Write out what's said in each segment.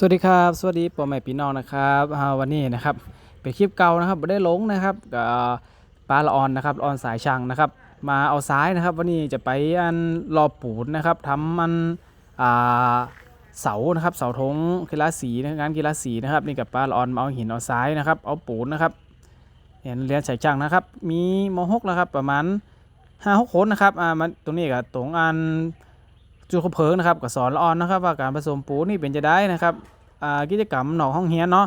สวัสดีครับ สวัสดีพ่อแม่พี่น้องนะครับวันนี้นะครับเป็นคลิปเก่านะครับไม่ได้ลงนะครับกับปลาละออนนะครับออนสายช่างนะครับ มาเอาซ้ายนะครับ วันนี้จะไปอันรอปูนนะครับทำมันเสานะครับเสาธงกีฬาสีนะงานกีฬาสีนะครับนี่กับปลาละออนมาเอาหินเอาซ้ายนะครับเอาปูนนะครับเห็นเรียนสายช่างนะครับ มีมหกนะครับประมาณห้าหกคนนะครับอ่ามันตรงนี้กับตรงอัน จุดคบเพิงนะครับก็สอนละออนนะครับว่าการผสมปูนนี่เป็นจะได้นะครับกิจกรรมหนองห้องเฮียนเนาะ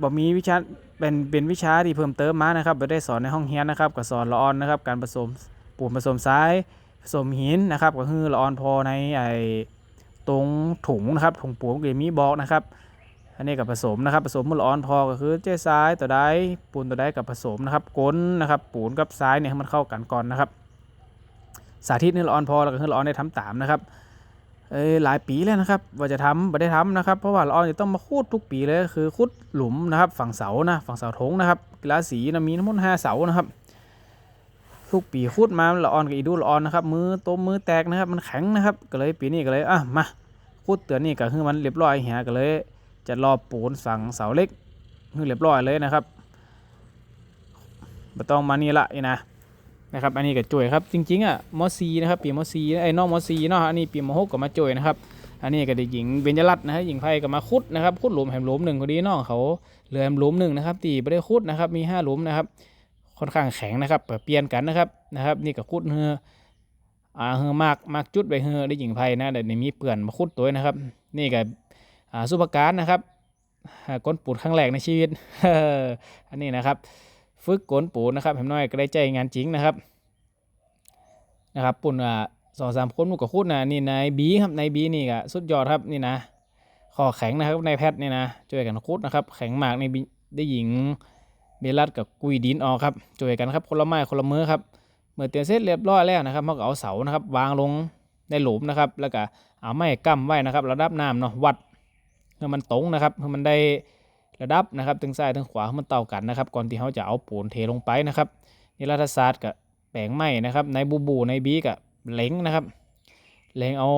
บ่มีวิชาเป็นเป็นวิชาที่เพิ่มเติมมานะครับบ่ได้สอนในห้องเฮียนนะครับก็สอนละออนนะครับการผสมปูนผสมทรายผสมหินนะครับก็คือละออนพอในไอ้ตรงถุงนะครับถุงปูนก็มีบอกนะครับอันนี้กับผสมนะครับผสมมือละออนพอก็คือเจ้ทรายตัวใดปูนตัวใดกับผสมนะครับก้นนะครับปูนกับทรายเนี่ยให้มันเข้ากันก่อนนะครับ สาธิตนี่ละออนพอแล้วก็คือละออนได้ทำตามนะครับเอ้หลายปีแล้วนะครับว่าจะทำไม่ได้ทำนะครับ เพราะว่าละออนจะต้องมาคูดทุกปีเลยคือคูดหลุมนะครับฝั่งเสานะฝั่งเสาธงนะครับกีฬาสีนะมีทั้งหมดห้าเสานะครับทุกปีคูดมาละออนกับอีดูละออนนะครับมือต้มมือแตกนะครับมันแข็งนะครับก็เลยปีนี้ก็เลยอะมาคูดเตือนนี่ก็คือมันเรียบร้อยเหียก็เลย จะรอปูนสั่งเสาเล็กคือเรียบร้อยเลยนะครับไม่ต้องมานี่ละอีนะ นะครับอันนี้ก็จ่วยครับจริงๆอะมอซีนะครับปีมอซีไอ้น้องมอซีเนาะอันนี้ปีมหกก็มาจ่วยนะครับอันนี้ก็ได้หญิงเบญจรัตน์นะฮะหญิงไพ่ก็มาคุดนะครับคุดหลุมแหมหลุมหนึ่งพอดีน้องเขาเหลือแหมหลุมหนึ่งนะครับตีไม่ได้คุดนะครับมีห้าหลุมนะครับค่อนข้างแข็งนะครับเปลี่ยนกันนะครับนะครับ นี่ก็คุดเฮืออ่าเฮือมากมากจุดไปเฮือได้หญิงไพ่นะเดี๋ยวนี้มีเปื่อนมาคุดตัวนะครับ นี่ก็อ่าสุภการนะครับก้นปูดครั้งแรกในชีวิตอันนี้นะครับ ฝึกโกนปูนะครับเห็นน้อยก็ได้ใจงานจริงนะครับนะครับปุ่นอะสองสามคนมุกกับคุดนะนี่นายบีครับนายบีนี่ก็สุดยอดครับนี่นะคอแข็งนะครับนายแพทย์นี่นะช่วยกันคุดนะครับ แข็งมากในบีได้หญิงเบลัดกับกุยดินออกครับช่วยกันครับคนละไม้คนละมือครับเมื่อเตียนเสร็จเรียบร้อยแล้วนะครับเขาก็เอาเสานะครับ วางลงในหลุมนะครับ แล้วก็เอาไม้กั้มไว้นะครับ ระดับน้ำเนาะวัดให้มันตรงนะครับให้มันได้ ระดับนะครับทั้งซ้ายทั้งขวาให้มันเต่ากันนะครับ ก่อนที่เขาจะเอาปูนเทลงไปนะครับนี่รัฐศาสตร์กับแปลงไม้นะครับ ในบูบูในบีกับเล้งนะครับเล้งเอา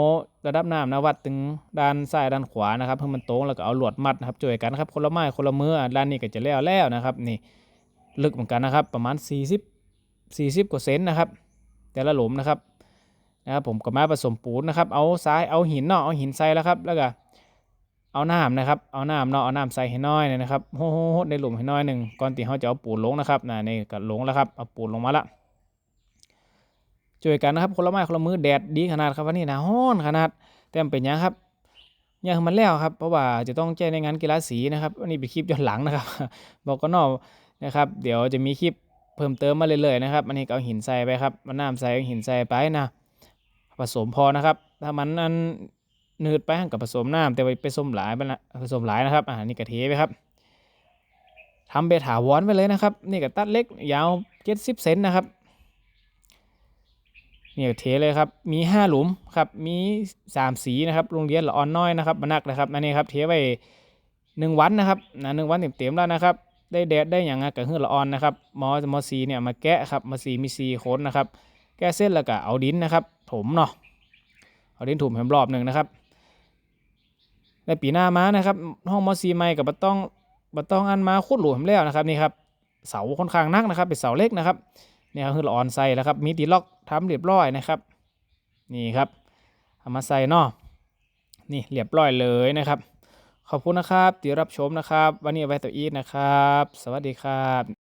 ระดับน้ำนะวัดถึงด้านซ้ายด้านขวานะครับเพื่อมันตรงแล้วก็เอาหลวดมัดนะครับช่วยกันนะครับคนละไม้คนละมือด้านนี้ก็จะแล้วแล้วนะครับนี่ลึกเหมือนกันนะครับ ประมาณ 40 40 กว่าเซนนะครับ แต่ละหลุมนะครับนะครับผมก็มาผสมปูนนะครับ เอาทรายเอาหินเนาะเอาหินใส่แล้วครับแล้วก็ เอาน้ำนะครับ เอาน้ำเนาะ เอาน้ำใส่ให้น้อยหนอยนะครับโฮโฮโฮในหลุมให้น้อยหนึ่งก่อนที่เขาจะเอาปูนลงนะครับน่ะนี่ก็ลงแล้วครับ เอาปูนลงมาละช่วยกันนะครับคนละไม้คนละมือแดดดีขนาดครับวันนี้นะฮ้อนขนาดแต่มันเป็นยังครับยังมันแล้วครับ เพราะว่าจะต้องแจ้งในงานกีฬาสีนะครับอันนี้เป็นคลิปย้อนหลังนะครับ บอกก็นอกนะครับ เดี๋ยวจะมีคลิปเพิ่มเติมมาเรื่อยๆนะครับอันนี้เอาหินใส่ไปครับมันน้ำใส่หินใส่ไปนะ ผสมพอนะครับ ถ้ามันอัน นืดไปหั่นกับผสมน้ำแต่ว่าไปผสมหลายไปละผสมหลายนะครับอ่านี่กะเทไปครับทำเบถาวรไปเลยนะครับ นี่ก็ตัดเล็กยาวเจ็ดสิบเซนนะครับนี่ก็เทเลยครับมีห้าหลุมครับมีสามสีนะครับโรงเรียนละอ่อนน้อยนะครับมานักนะครับอันนี้ครับเทไว้หนึ่งวันนะครับนะหนึ่งวันเต็มๆแล้วนะครับ ได้แดดได้อย่างกับหื้อละอ่อนนะครับมอมอสีเนี่ยมาแกะครับมาสีมีสีโคนนะครับ แกะเส้นแล้วก็เอาดินนะครับ ถมเนาะเอาดินถมแหมรอบหนึ่งนะครับ ในปีหน้ามานะครับ ห้องมอซีไม่กับบัต้องบัต้องอันมาคุดหลวมแล้วนะครับนี่ครับเสาค่อนข้างนักนะครับ เป็นเสาเล็กนะครับนี่ครับคือออนใส่แล้วครับมีตีล็อกทำเรียบร้อยนะครับ นี่ครับเอามาใส่เนาะนี่เรียบร้อยเลยนะครับ ขอบคุณนะครับที่รับชมนะครับ วันนี้ไว้ตัวอีทนะครับ สวัสดีครับ